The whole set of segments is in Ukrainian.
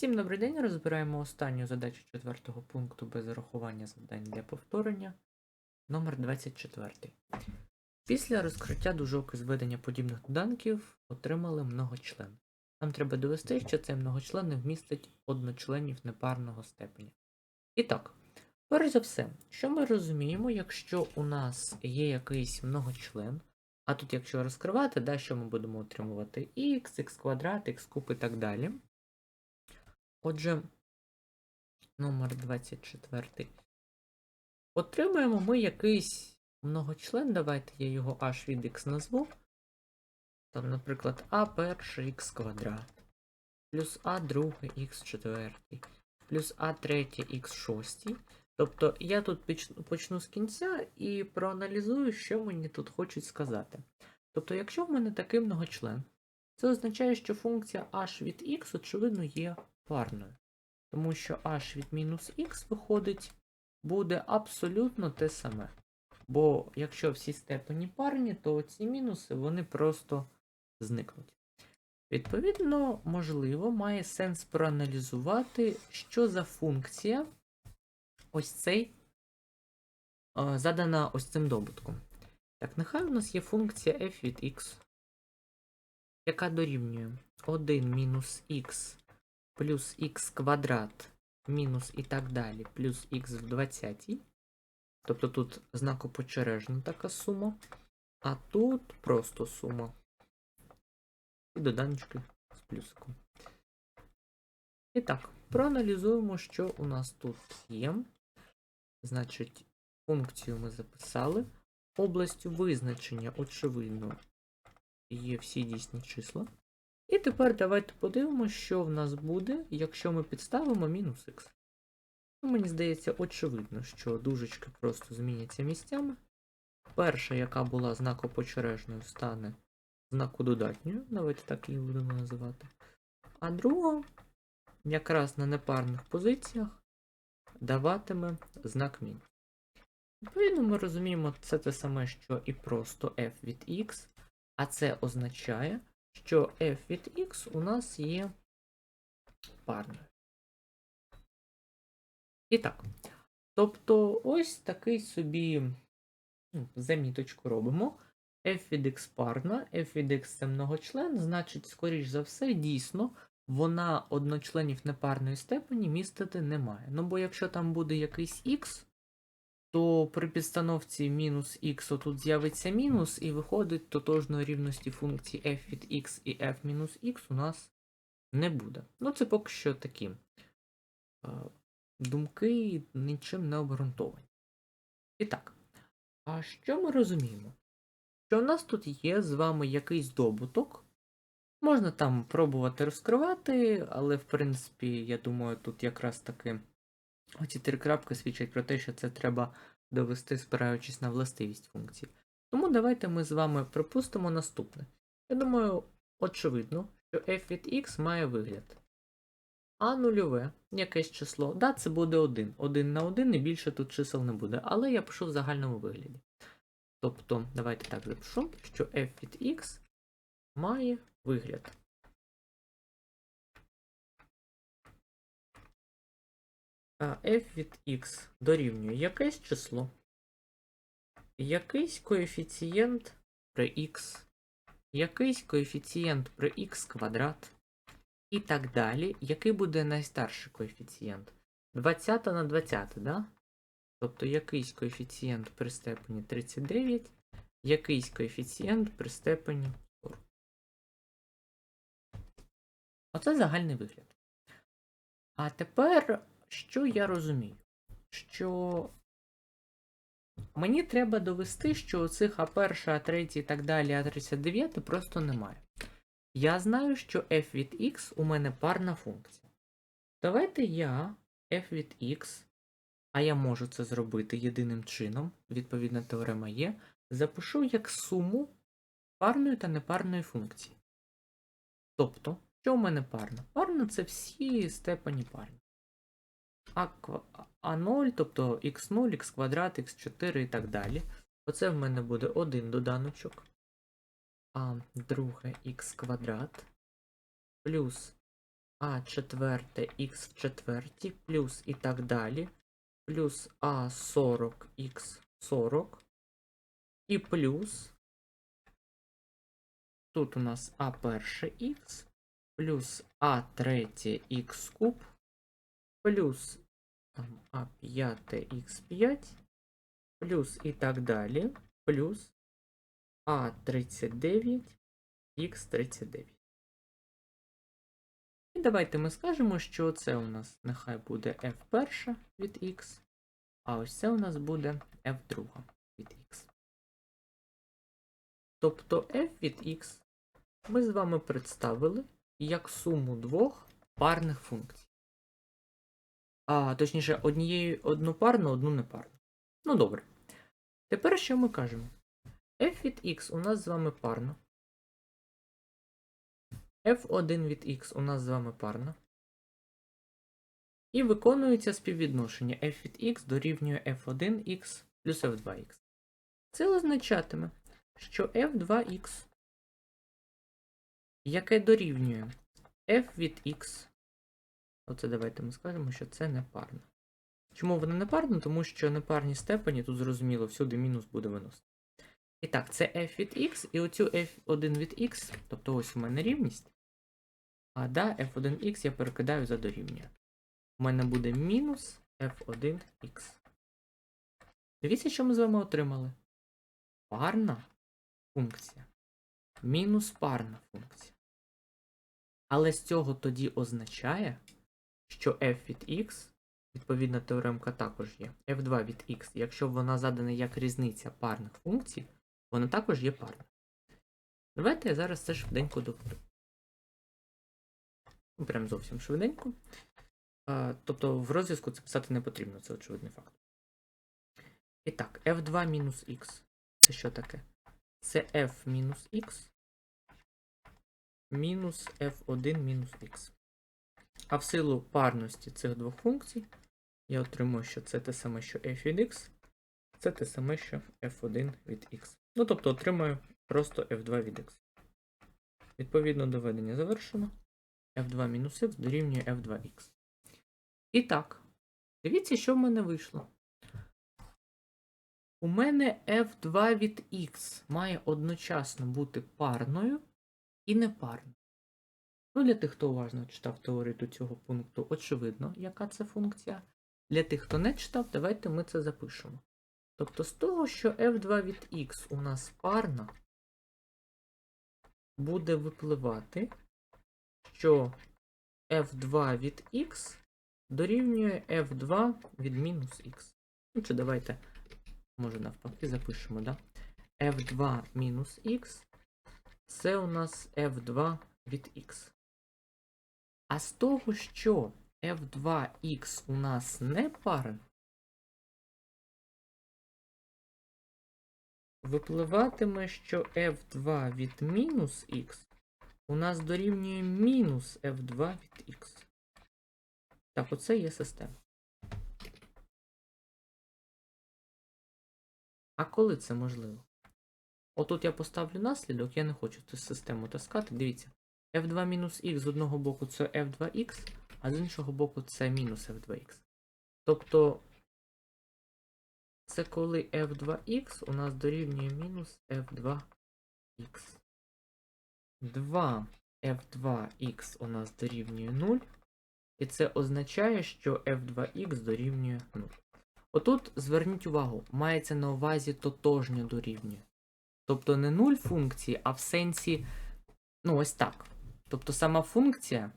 Всім добрий день. Розбираємо останню задачу четвертого пункту без зарахування завдань для повторення. Номер 24. Після розкриття дужок і зведення подібних доданків отримали многочлен. Нам треба довести, що цей многочлен не вмістить одночленів непарного степеня. І так, перш за все, що ми розуміємо, якщо у нас є якийсь многочлен, а тут, якщо розкривати, да, що ми будемо отримувати х, х квадрат, х куб і так далі. Отже, номер 24. Отримаємо ми якийсь многочлен. Давайте я його h від x назву. Там, наприклад, а перше х квадрат, плюс а друге х четвертий, плюс а третє х шостий. Тобто я тут почну з кінця і проаналізую, що мені тут хочуть сказати. Тобто, якщо в мене такий многочлен, це означає, що функція h від x, очевидно, є парною. Тому що h від мінус х виходить, буде абсолютно те саме. Бо якщо всі степені парні, то ці мінуси вони просто зникнуть. Відповідно, можливо, має сенс проаналізувати, що за функція ось цей задана ось цим добутком. Так, нехай у нас є функція f від x, яка дорівнює 1 мінус х плюс х квадрат мінус і так далі, плюс х в 20. Тобто тут знакопочережна така сума, а тут просто сума. І доданочки з плюсиком. І так, проаналізуємо, що у нас тут є. Значить, функцію ми записали. Областю визначення, очевидно, є всі дійсні числа. І тепер давайте подивимося, що в нас буде, якщо ми підставимо мінус х. Мені здається, очевидно, що дужечки просто зміняться місцями. Перша, яка була знакопочережною, стане знаку додатньою. Давайте так її будемо називати. А друга, якраз на непарних позиціях, даватиме знак мінус. Відповідно, ми розуміємо, це те саме, що і просто f від x, а це означає, що f від x у нас є парною. І так. Тобто, ось такий собі ну, заміточку робимо. f від x парна, f від x це многочлен, значить, скоріш за все, дійсно, вона одночленів непарної степені містити не має. Ну, бо якщо там буде якийсь x, то при підстановці мінус х отут з'явиться мінус, і виходить тотожної рівності функції f від x і f мінус x у нас не буде. Ну, це поки що такі е, думки нічим не обґрунтовані. І так, а що ми розуміємо? Що у нас тут є з вами якийсь добуток. Можна там пробувати розкривати, але в принципі, я думаю, тут якраз таки оці три крапки свідчать про те, що це треба довести, спираючись на властивість функції. Тому давайте ми з вами припустимо наступне. Я думаю, очевидно, що f від x має вигляд. А нульове, якесь число. Да, це буде 1. 1 на 1 і більше тут чисел не буде, але я пишу в загальному вигляді. Тобто, давайте так запишу, що f від x має вигляд. F від x дорівнює якесь число, якийсь коефіцієнт при x, якийсь коефіцієнт при x квадрат і так далі. Який буде найстарший коефіцієнт? 20 на 20, да? Тобто якийсь коефіцієнт при степені 39, якийсь коефіцієнт при степені 40. Оце загальний вигляд. А тепер, що я розумію? Що мені треба довести, що цих А1, А3 і так далі, А39 просто немає. Я знаю, що f від x у мене парна функція. Давайте я f від x, а я можу це зробити єдиним чином, відповідна теорема є, запишу як суму парної та непарної функції. Тобто, що у мене парна? Парна це всі степені парні. А, ква- А0, тобто х0, х квадрат, х4 і так далі. Оце в мене буде один доданочок. А друге х квадрат. Плюс а четверте х в четвертій плюс і так далі, плюс а40 х 40 і плюс тут у нас а перше х плюс а третє х куб плюс там а п'яте х 5 плюс і так далі, плюс а39 х39. І давайте ми скажемо, що це у нас нехай буде f перша від x, а ось це у нас буде f друга від x. Тобто f від x ми з вами представили як суму двох парних функцій. А, точніше, однією одну парну, одну непарну. Ну добре. Тепер що ми кажемо? f від x у нас з вами парна. f1 від x у нас з вами парна. І виконується співвідношення f від x дорівнює f1x плюс f2x. Це означатиме, що f2x, яке дорівнює f від x, оце давайте ми скажемо, що це не парно. Чому воно не парно? Тому що непарні степені, тут зрозуміло, всюди мінус буде виносити. І так, це f від x, і оцю f1 від x, тобто ось у мене рівність. А да, f1x я перекидаю за дорівнює. У мене буде мінус f1x. Дивіться, що ми з вами отримали. Парна функція. Мінус парна функція. Але з цього тоді означає, що f від x, відповідна теоремка також є, f2 від x, якщо вона задана як різниця парних функцій, вона також є парна. Давайте я зараз це швиденько доведу. Ну, Прям зовсім швиденько. А, тобто в розв'язку це писати не потрібно, це очевидний факт. І так, f2 мінус x. Це що таке? Це f мінус x мінус f1 мінус x. А в силу парності цих двох функцій я отримую, що це те саме, що f від x, це те саме, що f1 від x. Ну, тобто отримаю просто f2 від x. Відповідно, доведення завершено. f2 мінус x дорівнює f2x. І так, дивіться, що в мене вийшло. У мене f2 від x має одночасно бути парною і непарною. Ну, для тих, хто уважно читав теорію до цього пункту, очевидно, яка це функція. Для тих, хто не читав, давайте ми це запишемо. Тобто з того, що f2 від x у нас парна, буде випливати, що f2 від x дорівнює f2 від мінус x. Ну, чи давайте, може навпаки, запишемо, да? f2 мінус x це у нас f2 від x. А з того, що f2x у нас не парен, випливатиме, що f2 від мінус x у нас дорівнює мінус f2 від x. Так, оце є система. А коли це можливо? Отут я поставлю наслідок, я не хочу цю систему таскати. Дивіться. F2 мінус x з одного боку це f2x, а з іншого боку це мінус f2x. Тобто, це коли f2x у нас дорівнює мінус f2x. 2 f2x у нас дорівнює 0. І це означає, що f2x дорівнює 0. Отут зверніть увагу, мається на увазі тотожньо дорівнює. Тобто не 0 функції, а в сенсі, ну ось так. Тобто сама функція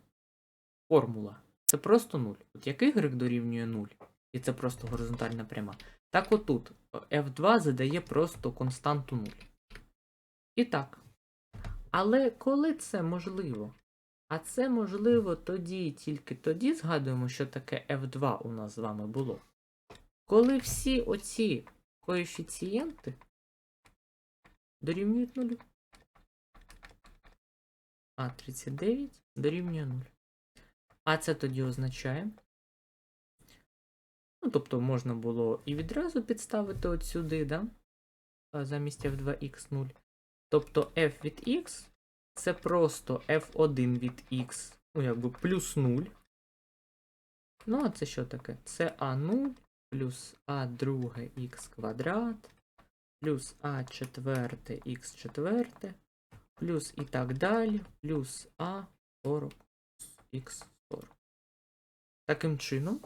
формула це просто 0. От як y дорівнює 0, і це просто горизонтальна пряма. Так отут F2 задає просто константу 0. І так. Але коли це можливо? А це можливо тоді, тільки тоді згадуємо, що таке F2 у нас з вами було. Коли всі оці коефіцієнти дорівнюють нулю. А39 дорівнює 0. А це тоді означає. Ну, тобто, можна було і відразу підставити от сюди, да? замість f2x0. Тобто f від x це просто f1 від x, ну, якби плюс 0. Ну, а це що таке? Це А0 плюс А2 х квадрат, плюс А4 х4 плюс і так далі, плюс А 40 х 40. Таким чином,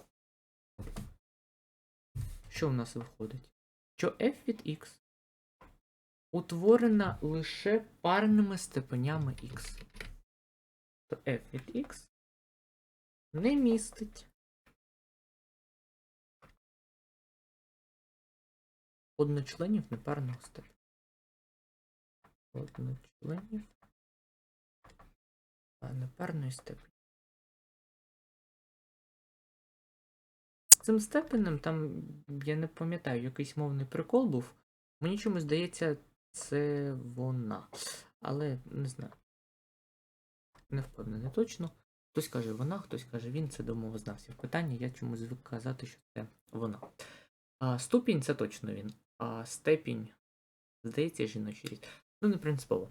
що в нас виходить? Що f від x утворена лише парними степенями x. То f від x не містить одночленів непарного степеня. Одночленів а непарної степені. Цим степенем там, я не пам'ятаю, якийсь мовний прикол був. Мені чомусь здається, це вона. Але не знаю. Не впевнений точно. Хтось каже вона, хтось каже він, це до мовознавців питання. Я чомусь звик казати, що це вона. А, ступінь це точно він. А степінь, здається, жіночий рід. Ну, не принципово.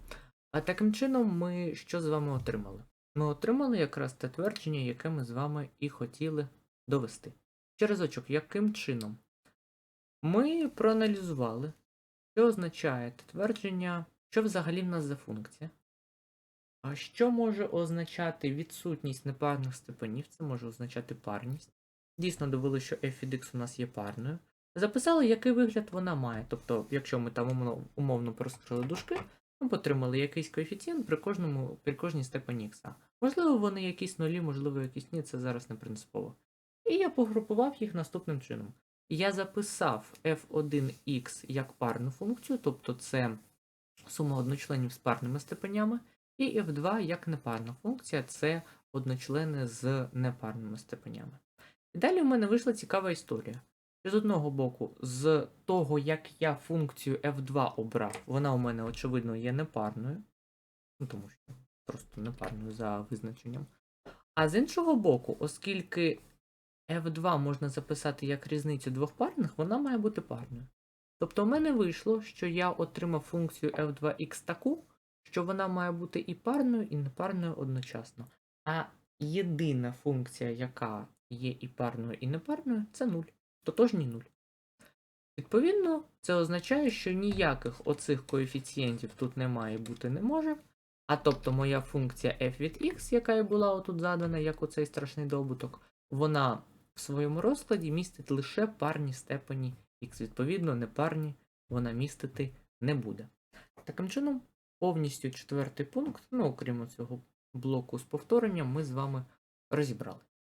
А таким чином, ми що з вами отримали? Ми отримали якраз те твердження, яке ми з вами і хотіли довести. Ще разочок, яким чином? Ми проаналізували, що означає те твердження, що взагалі в нас за функція. А що може означати відсутність непарних степенів? Це може означати парність. Дійсно довели, що f від x у нас є парною. Записали, який вигляд вона має. Тобто, якщо ми там умовно, розкрили дужки, ми отримали якийсь коефіцієнт при кожному, при кожній степені х. Можливо, вони якісь нулі, можливо, якісь ні, це зараз не принципово. І я погрупував їх наступним чином. Я записав f1x як парну функцію, тобто це сума одночленів з парними степенями, і f2 як непарна функція, це одночлени з непарними степенями. І далі в мене вийшла цікава історія. З одного боку, з того, як я функцію f2 обрав, вона у мене, очевидно, є непарною, ну тому що просто непарною за визначенням. А з іншого боку, оскільки f2 можна записати як різницю двох парних, вона має бути парною. Тобто, у мене вийшло, що я отримав функцію f2x таку, що вона має бути і парною, і непарною одночасно. А єдина функція, яка є і парною, і непарною, це 0. Тотожній 0. Відповідно, це означає, що ніяких оцих коефіцієнтів тут не має бути не може. А тобто моя функція f від x, яка і була отут задана, як оцей страшний добуток, вона в своєму розкладі містить лише парні степені x. Відповідно, непарні вона містити не буде. Таким чином, повністю четвертий пункт, ну окрім цього блоку з повторенням, ми з вами розібрали.